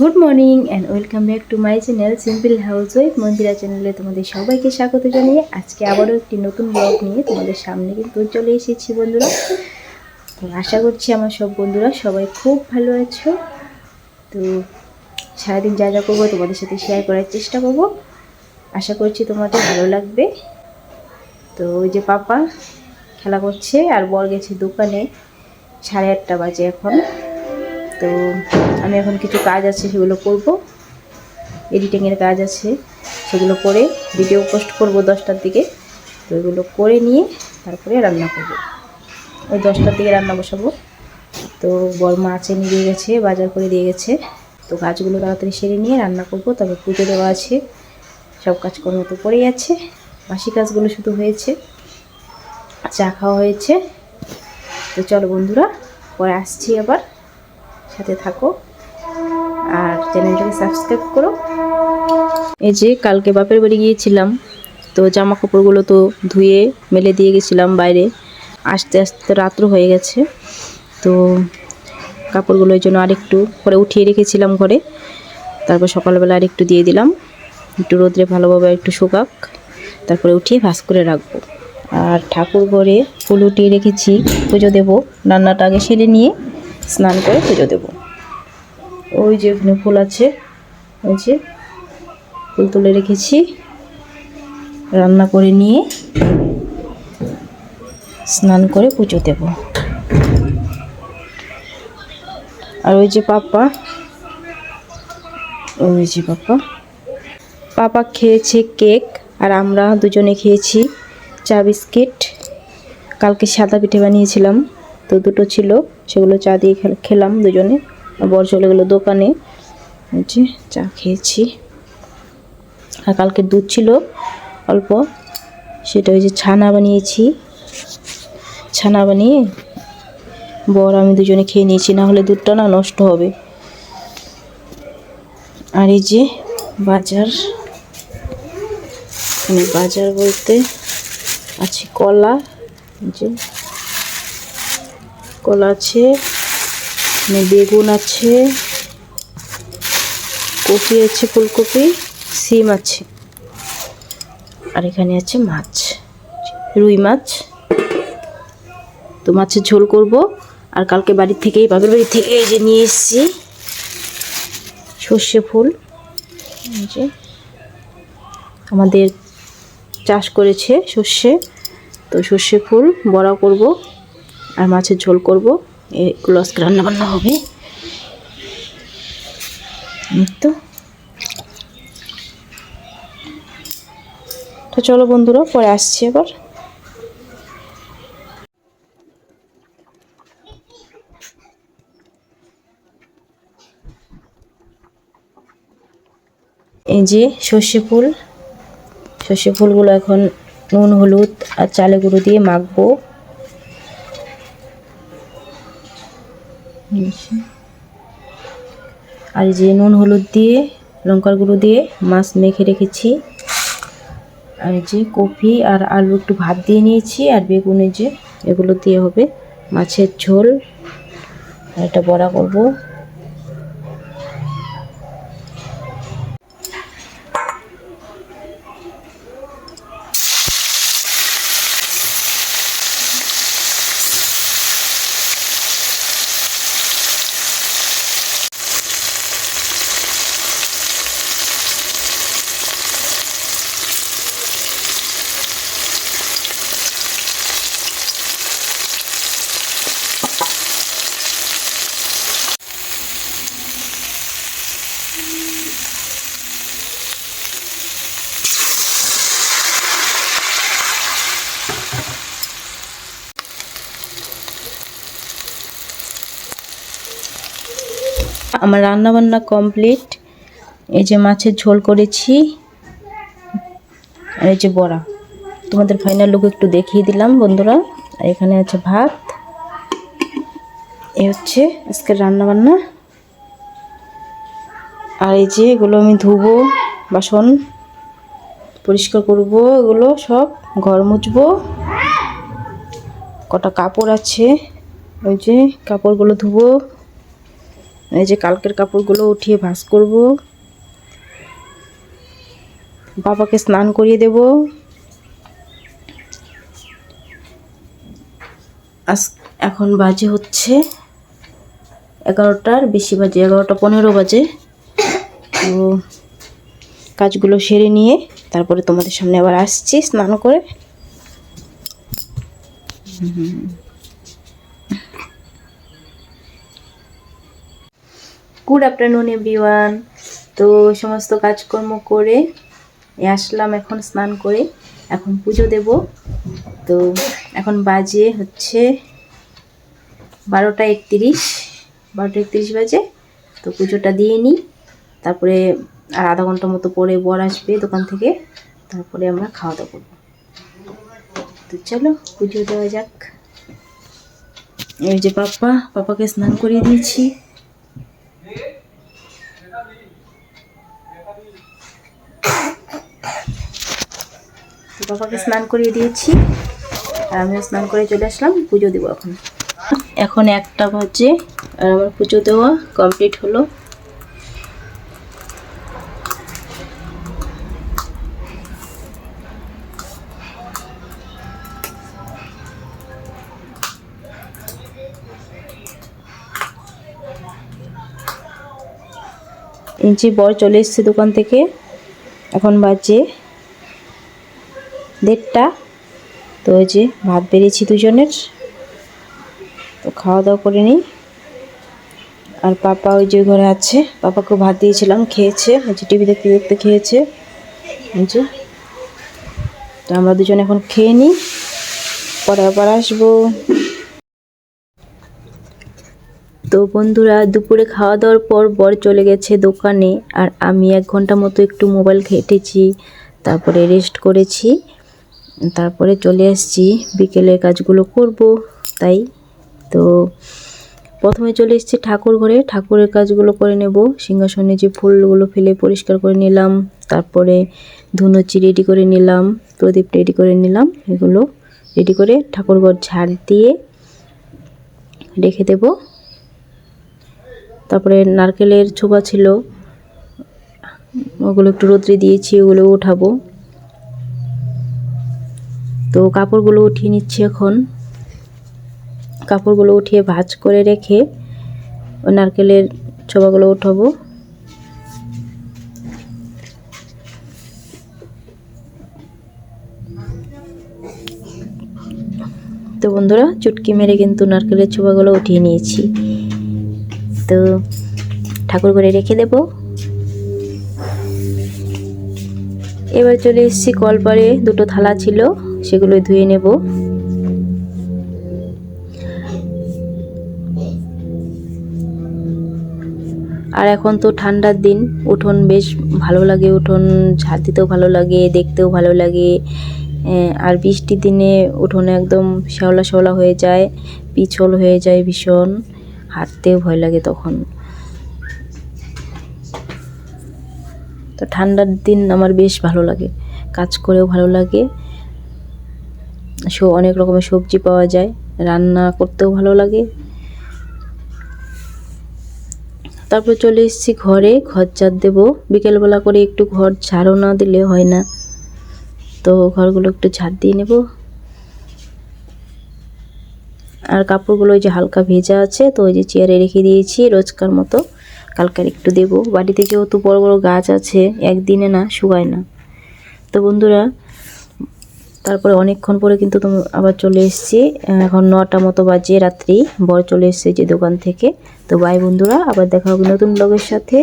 Good morning and welcome back to my channel simple housewife Mandira চ্যানেলে তোমাদের সবাইকে স্বাগত জানিয়ে আজকে আবারও একটি নতুন ব্লগ নিয়ে তোমাদের সামনে কিন্তু চলে এসেছি বন্ধুরা। তো আশা করছি আমার সব বন্ধুরা সবাই খুব ভালো আছো। তো সারাদিন যা যা করব তোমাদের সাথে শেয়ার করার চেষ্টা করব। আশা করছি তোমাদের ভালো লাগবে। তো ওই যে পাপা খেলা করছে আর বর গেছে দোকানে, সাড়ে আটটা বাজে এখন। তো আমি এখন কিছু কাজ আছে সেগুলো করব। এডিটিংয়ের কাজ আছে, সেগুলো করে ভিডিও পোস্ট করব দশটার দিকে। তো এগুলো করে নিয়ে তারপরে রান্না করব। ওই দশটার দিকে রান্না বসাবো। তো বর্মা আছে, নিয়ে গেছে, বাজার করে দিয়ে গেছে। তো গাছগুলো তাড়াতাড়ি সেরে নিয়ে রান্না করব তবে পুজো দেওয়া আছে। সব কাজকর্ম তো পড়েই আছে। বাসি কাজগুলো শুধু হয়েছে। চা খাওয়া হয়েছে। তো চলো বন্ধুরা, পরে আসছি আবার। সাথে থাকো আর চ্যানেলটাকে সাবস্ক্রাইব করো। এই যে কালকে বাপের বাড়ি গিয়েছিলাম, তো জামা কাপড়গুলো তো ধুয়ে মেলে দিয়ে গেছিলাম বাইরে। আস্তে আস্তে রাত্র হয়ে গেছে, তো কাপড়গুলো ওই জন্য আরেকটু পরে উঠিয়ে রেখেছিলাম ঘরে। তারপর সকালবেলা আরেকটু দিয়ে দিলাম, একটু রোদ্রে ভালোভাবে একটু শুকাক, তারপরে উঠিয়ে ভাস করে রাখব। আর ঠাকুর ঘরে ফুল উঠিয়ে রেখেছি, পুজো দেবো, রান্নাটা আগে সেরে নিয়ে স্নান করে পুজো দেব। ওই যে ওখানে ফুল আছে। ওই যে ফুল তুলে রেখেছি। রান্না করে নিয়ে স্নান করে পুজো দেব। আর ওই যে পাপা, ওই যে পাপা। পাপা খেয়েছে কেক আর আমরা দুজনে খেয়েছি চা বিস্কিট। কালকে সাদা পিঠে বানিয়েছিলাম। তো দুটো ছিল, সেগুলো চা দিয়ে খেলাম দুজনে। বর চলে গেলো দোকানে। যে চা খেয়েছি। আর কালকে দুধ ছিল অল্প, সেটা ওই যে ছানা বানিয়েছি। ছানা বানিয়ে বর আমি দুজনে খেয়ে নিয়েছি, না হলে দুধটা না নষ্ট হবে। আর এই যে বাজার এখানে বাজার বলতে আছে কলা যে কলা আছে এখানে বেগুন আছে, কপি আছে, ফুলকপি, সিম আছে। আর এখানে আছে মাছ, রুই মাছ। তো মাছের ঝোল করব। আর কালকে বাড়ি থেকেই, বাপের বাড়ি থেকে এই যে নিয়ে এসেছি সর্ষে ফুল। যে আমাদের চাষ করেছে সর্ষে। তো সর্ষে ফুল বড়া করব। আর মাছের ঝোল করব। এগুলো আজকে রান্না বান্না হবে তো। তো চলো বন্ধুরা, পরে আসছি আবার। এই যে সর্ষে ফুল। সর্ষে ফুলগুলো এখন নুন, হলুদ আর চালে গুঁড়ো দিয়ে মাখবো। আর যে নুন হলুদ দিয়ে, লঙ্কার গুঁড়ো দিয়ে মাছ মেখে রেখেছি। আর যে কপি আর আলু একটু ভাত দিয়ে নিয়েছি, আর বেগুনে যে, এগুলো দিয়ে হবে মাছের ঝোল। একটা বড়া করব। আমার রান্নাবান্না কমপ্লিট এই যে মাছের ঝোল করেছি। আর এই যে বড়া। তোমাদের ফাইনাল লুক একটু দেখিয়ে দিলাম বন্ধুরা। আর এখানে আছে ভাত। এ হচ্ছে আজকের রান্নাবান্না। আর এই যে এগুলো আমি ধুবো, বাসন পরিষ্কার করব, এগুলো সব ঘর মুছবো। কটা কাপড় আছে। ওই যে কাপড়গুলো ধুবো। এই যে কালকের কাপড়গুলো উঠিয়ে ভাঁজ করব। বাবাকে স্নান করিয়ে দেব। আজ এখন বাজে হচ্ছে এগারোটার, বেশি বাজে এগারোটা পনেরো বাজে। তো কাজগুলো সেরে নিয়ে তারপরে তোমাদের সামনে আবার আসছি স্নান করে। গুড আফটারনুন এভরিওয়ান তো সমস্ত কাজকর্ম করে আসলাম এখন স্নান করে। এখন পুজো দেব। তো এখন বাজে হচ্ছে বারোটা একত্রিশ। বারোটা একত্রিশ বাজে। তো পুজোটা দিয়ে নিই। তারপরে আর আধা ঘণ্টা মতো পরে বর আসবে দোকান থেকে। তারপরে আমরা খাওয়া দাওয়া করব। তো চলো, পুজো দেওয়া যাক। এই যে পাপা, পাপাকে স্নান করিয়ে দিয়েছি। পাপাকে স্নান করিয়ে দিয়েছি। আর আমিও স্নান করে চলে আসলাম, পুজো দেবো এখন। এখন একটা বাজে, আর আমার পুজো দেওয়া কমপ্লিট হলো। যে বর চলে এসছে দোকান থেকে, এখন বাজে দেড়টা। তো ওই যে ভাত বেরিয়েছি দুজনের। তো খাওয়া দাওয়া করে নিই। আর পাপা ওই যে ঘরে আছে। পাপাকে ভাত দিয়েছিলাম, খেয়েছে। ওই যে টিভি দেখতে দেখতে খেয়েছে। ওই যে। তো আমরা দুজন এখন খেয়ে নিই। পরে আবার আসব। তো বন্ধুরা, দুপুরে খাওয়া দাওয়ার পর বর চলে গেছে দোকানে। আর আমি এক ঘণ্টা মতো একটু মোবাইল ঘেটেছি তারপরে রেস্ট করেছি। তারপরে চলে আসছি। বিকেলের কাজগুলো করব, তাই। তো প্রথমে চলে এসেছি ঠাকুর ঘরে। ঠাকুরের কাজগুলো করে নেব। সিংহাসনে যে ফুলগুলো ফেলে পরিষ্কার করে নিলাম, তারপরে ধুনুচি রেডি করে নিলাম, প্রদীপ রেডি করে নিলাম, এগুলো রেডি করে ঠাকুরঘর ঝাড় দিয়ে রেখে দেবো। তারপরে নারকেলের ছোবা ছিল, ওগুলো একটু রোদ্রে দিয়েছি ওগুলো উঠাবো। তো কাপড়গুলো উঠিয়ে নিচ্ছি এখন। কাপড়গুলো উঠিয়ে ভাজ করে রেখে নারকেলের ছোবাগুলো উঠাবো। তো বন্ধুরা, চুটকি মেরে কিন্তু নারকেলের ছোবাগুলো উঠিয়ে নিয়েছি। তো ঠাকুর করে রেখে দেব। এবার চলে এসেছি কলপারে, দুটো থালা ছিল। সেগুলো ধুয়ে নেব। আর এখন তো ঠান্ডার দিন, উঠোন বেশ ভালো লাগে, উঠোন ঝাড় দিতেও ভালো লাগে, দেখতেও ভালো লাগে। আর বৃষ্টির দিনে উঠোনে একদম শ্যাওলা শ্যাওলা হয়ে যায়, পিছল হয়ে যায় ভীষণ, হাঁটতেও ভয় লাগে তখন। তো ঠান্ডার দিন আমার বেশ ভালো লাগে, কাজ করেও ভালো লাগে অনেক রকমের সবজি পাওয়া যায়। রান্না করতেও ভালো লাগে। তারপর চলে এসেছি ঘরে। ঘর ঝাড় দেবো। বিকেলবেলা করে একটু ঘর ঝাড়ও না দিলে হয় না। তো ঘরগুলো একটু ঝাড় দিয়ে নেব। আর কাপড়গুলো ওই যে হালকা ভেজা আছে, তো ওই যে চেয়ারে রেখে দিয়েছি রোজকার মতো। কালকার একটু দেব। বাড়িতে যেহেতু বড় বড় গাছ আছে, একদিনে না, শুকায় না। তো বন্ধুরা তারপরে অনেকক্ষণ পরে কিন্তু আবার চলে এসেছি। এখন নটা মতো বাজে, রাত্রি। বর চলে এসছে যে দোকান থেকে। তো বাই বন্ধুরা, আবার দেখা হবে নতুন ব্লগের সাথে।